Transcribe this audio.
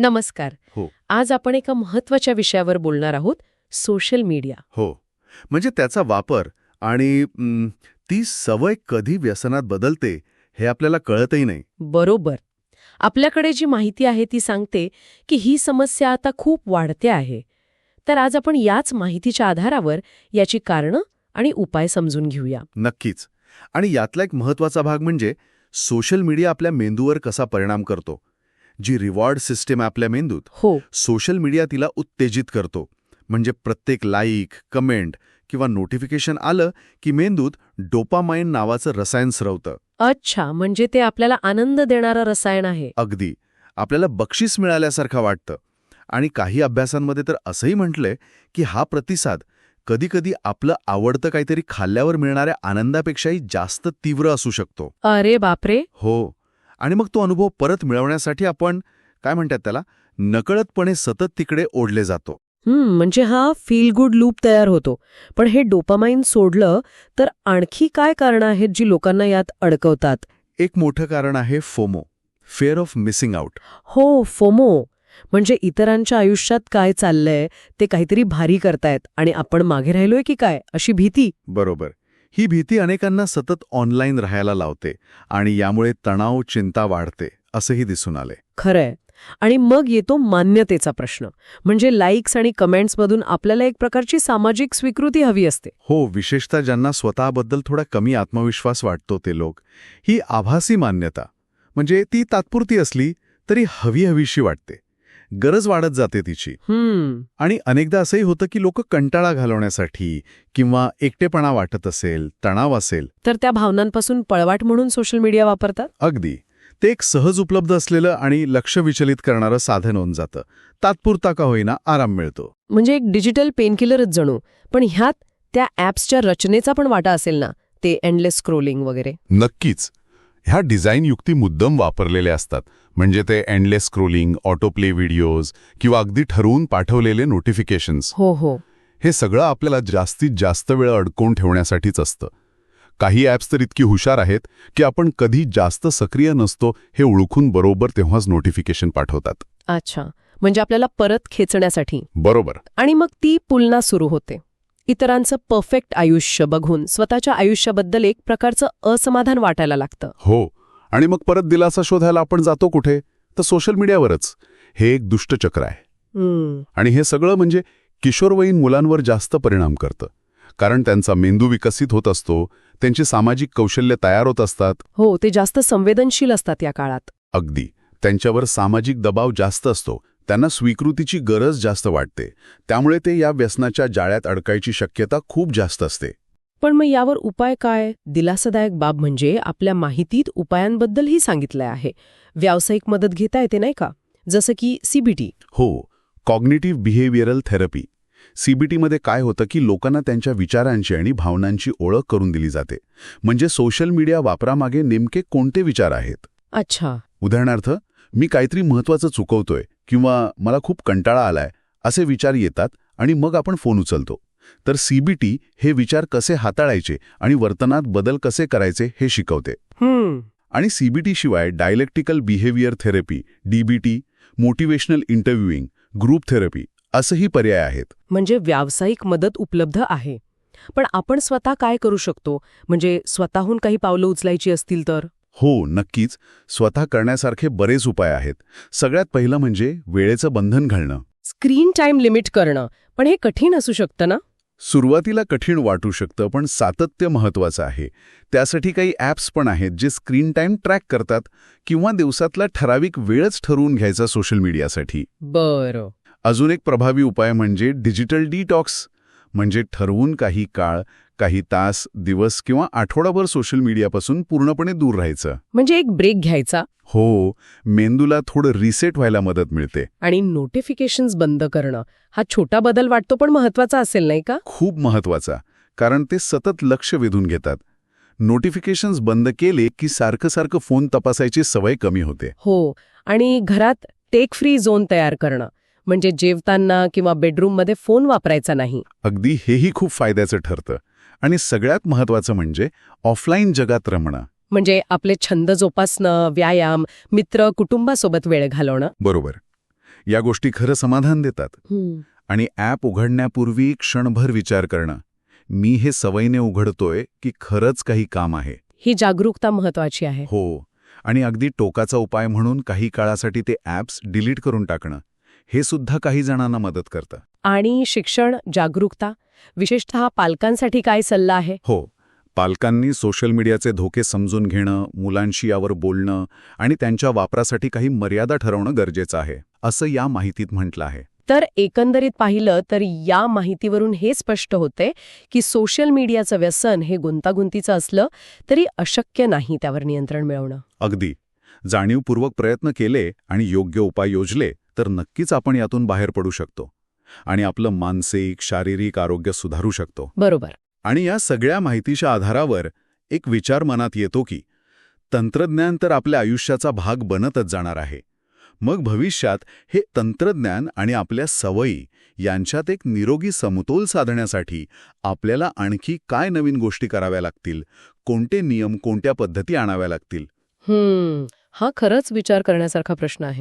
नमस्कार. हो. आज आपण एका महत्त्वाच्या विषयावर बोलणार आहोत सोशल मीडिया. हो. म्हणजे त्याचा वापर आणि ती सवय कधी व्यसनात बदलते हे आपल्याला कळतही नाही. बरोबर. आपल्याकडे जी माहिती आहे ती सांगते की ही समस्या आता खूप वाढते आहे. तर आज आपण याच माहितीच्या आधारावर याची कारणं आणि उपाय समजून घेऊया. नक्कीच. आणि यातला एक महत्त्वाचा भाग म्हणजे सोशल मीडिया आपल्या मेंदूवर कसा परिणाम करतो? जी रिवॉर्ड सिस्टीम आपल्या मेंदूत हो. सोशल मीडिया तिला उत्तेजित करतो. म्हणजे प्रत्येक लाईक कमेंट किंवा नोटिफिकेशन आलं की मेंदूत डोपामाइन नावाचं रसायन स्रवतं. अच्छा म्हणजे ते आपल्याला आनंद देणारं रसायन आहे. अगदी. आपल्याला बक्षीस मिळाल्यासारखं वाटतं. आणि काही अभ्यासांमध्ये तर असंही म्हटलंय की हा प्रतिसाद कधीकधी आपलं आवडतं काहीतरी खाल्ल्यावर मिळणाऱ्या आनंदापेक्षाही जास्त तीव्र असू शकतो. अरे बापरे! हो. आणि मग तो अनुभव परत मिळवण्यासाठी आपण काय म्हणतात त्याला नकळतपणे सतत तिकडे ओढले जातो. हम्म म्हणजे हा फील गुड लूप तयार होतो. पण हे डोपामाइन सोडलं तर आणखी काय कारणं आहेत जी लोकांना यात अडकवतात? एक मोठं कारण आहे FOMO fear of missing out हो फोमो. म्हणजे इतरांच्या आयुष्यात काय चाललंय ते काहीतरी भारी करतायत आणि आपण मागे राहिलोय की काय अशी भीती. बरोबर. ही भीती अनेकांना सतत ऑनलाईन राहायला लावते आणि यामुळे तणाव चिंता वाढते असंही दिसून आले खरंय. आणि मग येतो मान्यतेचा प्रश्न. म्हणजे लाईक्स आणि कमेंट्समधून आपल्याला एक प्रकारची सामाजिक स्वीकृती हवी असते. हो विशेषतः ज्यांना स्वतःबद्दल थोडा कमी आत्मविश्वास वाटतो ते लोक. ही आभासी मान्यता. म्हणजे ती तात्पुरती असली तरी हवी हवीशी वाटते. गरज वाढत जाते तिची. आणि अनेकदा असंही होतं की लोक कंटाळा घालवण्यासाठी किंवा एकटेपणा वाटत असेल तणाव असेल. तर त्या भावनांपासून पळवाट म्हणून सोशल मीडिया वापरतात? अगदी. ते एक सहज उपलब्ध असलेलं आणि लक्ष विचलित करणारं साधन होऊन जातं. तात्पुरता का होईना आराम मिळतो. म्हणजे एक डिजिटल पेनकिलरच जणू. पण ह्यात त्या ॲप्सच्या रचनेचा पण वाटा असेल ना? ते एंडलेस स्क्रोलिंग वगैरे. नक्कीच. ह्या डिझाईन युक्ती मुद्दम वापरलेले असतात. म्हणजे ते एंडलेस स्क्रोलिंग ऑटोप्ले व्हिडिओज किंवा अगदी ठरवून पाठवलेले नोटिफिकेशन्स हो हो. हे सगळं आपल्याला जास्तीत जास्त वेळ अडकवून ठेवण्यासाठीच असतं. काही ॲप्स तर इतकी हुशार आहेत की आपण कधी जास्त सक्रिय नसतो हे ओळखून बरोबर तेव्हाच नोटिफिकेशन पाठवतात. अच्छा. म्हणजे आपल्याला परत खेचण्यासाठी. बरोबर. आणि मग ती पुलना सुरू होते. इतरांचं परफेक्ट आयुष्य बघून स्वतःच्या आयुष्याबद्दल एक प्रकारचं असमाधान वाटायला लागतं. हो आणि मग परत दिलासा शोधायला आपण जातो कुठे? तर सोशल मीडियावरच हे एक दुष्टचक्र आहे. आणि हे सगळं म्हणजे किशोरवयीन मुलांवर जास्त परिणाम करतं. कारण त्यांचा मेंदू विकसित होत असतो त्यांची सामाजिक कौशल्य तयार होत असतात. हो ते जास्त संवेदनशील असतात या काळात. अगदी. त्यांच्यावर सामाजिक दबाव जास्त असतो. त्यांना स्वीकृतीची गरज जास्त वाटते. त्यामुळे ते या व्यसनाच्या जाळ्यात अडकायची शक्यता खूप जास्त असते. पण मग यावर उपाय काय? दिलासादायक बाब म्हणजे आपल्या माहितीत उपायांबद्दलही सांगितलंय आहे. व्यावसायिक मदत घेता येते नाही का? जसं की सीबीटी हो कॉग्निटिव्ह बिहेवियरल थेरपी. सीबीटीमध्ये काय होतं की लोकांना त्यांच्या विचारांची आणि भावनांची ओळख करून दिली जाते. म्हणजे सोशल मीडिया वापरामागे नेमके कोणते विचार आहेत? अच्छा. उदाहरणार्थ मी काहीतरी महत्वाचं चुकवतोय. किंवा मला खूप कंटाळा आलाय असे विचार येतात आणि मग आपण फोन उचलतो. तर सीबीटी हे विचार कसे हाताळायचे आणि वर्तनात बदल कसे करायचे हे शिकवते. हम्म. आणि सीबीटी शिवाय dialectical behaviour therapy DBT motivational interviewing group therapy असंही पर्याय आहेत. म्हणजे व्यावसायिक मदत उपलब्ध आहे. पण आपण स्वतः काय करू शकतो? म्हणजे स्वतःहून काही पावलं उचलायची असतील तर? हो नक्कीच. स्वतः करण्यासारखे बरेच उपाय आहेत. सगळ्यात पहिलं म्हणजे वेळेचं बंधन घालणं. स्क्रीन टाइम लिमिट करणं. पण हे कठीण असू शकतं ना? सुरुवातीला कठीण वाटू शकतं पण सातत्य महत्वाचं आहे. त्यासाठी काही ॲप्स पण आहेत जे स्क्रीन टाईम ट्रॅक करतात किंवा दिवसातला ठराविक वेळच ठरवून घ्यायचा सोशल मीडियासाठी. बरं. अजून एक प्रभावी उपाय म्हणजे डिजिटल डिटॉक्स म्हणजे ठरवून काही काळ काही तास दिवस किंवा आठवडाभर सोशल मीडियापासून पूर्णपणे दूर राहायचं. म्हणजे एक ब्रेक घ्यायचा. हो मेंदूला थोडं रिसेट व्हायला मदत मिळते. आणि नोटिफिकेशन्स बंद करणं हा छोटा बदल वाटतो पण महत्त्वाचा असेल नाही का? खूप महत्त्वाचा कारण ते सतत लक्ष वेधून घेतात. नोटिफिकेशन्स बंद केले की सारखं सारखं फोन तपासायची सवय कमी होते. हो आणि घरात टेक फ्री झोन तयार करणं म्हणजे जेवताना किंवा बेडरूममध्ये फोन वापरायचा नाही. अगदी हेही खूप फायद्याचं ठरतं. आणि सगळ्यात महत्वाचं म्हणजे ऑफलाईन जगात रमणं. म्हणजे आपले छंद जोपासणं व्यायाम मित्र कुटुंबासोबत वेळ घालवणं. बरोबर. या गोष्टी खरं समाधान देतात. आणि ॲप उघडण्यापूर्वी क्षणभर विचार करणं. मी हे सवयीने उघडतोय की खरंच काही काम आहे. ही जागरूकता महत्वाची आहे. हो. आणि अगदी टोकाचा उपाय म्हणून काही काळासाठी ते ॲप्स डिलीट करून टाकणं. हे सुद्धा काही जणांना मदत करतं. आणि शिक्षण जागरूकता विशेषतः पालकांसाठी काय सल्ला आहे? हो पालकांनी सोशल मीडियाचे धोके समजून घेणं मुलांशी यावर बोलणं आणि त्यांच्या वापरासाठी काही मर्यादा ठरवणं गरजेचं आहे असं या माहितीत म्हटलं आहे. तर एकंदरीत पाहिलं तर या माहितीवरून हे स्पष्ट होते की सोशल मीडियाचं व्यसन हे गुंतागुंतीचं असलं तरी अशक्य नाही त्यावर नियंत्रण मिळवणं. अगदी. जाणीवपूर्वक प्रयत्न केले आणि योग्य उपाय योजले तर नक्कीच आपण यातून बाहेर पडू शकतो आणि आपलं मानसिक शारीरिक आरोग्य सुधारू शकतो. बरोबर. आणि या सगळ्या माहितीच्या आधारावर एक विचार मनात येतो की तंत्रज्ञान तर आपल्या आयुष्याचा भाग बनतच जाणार आहे. मग भविष्यात हे तंत्रज्ञान आणि आपल्या सवयी यांच्यात एक निरोगी समतोल साधण्यासाठी आपल्याला आणखी काय नवीन गोष्टी कराव्या लागतील? कोणते नियम कोणत्या पद्धती आणाव्या लागतील? हा खरंच विचार करण्यासारखा प्रश्न आहे.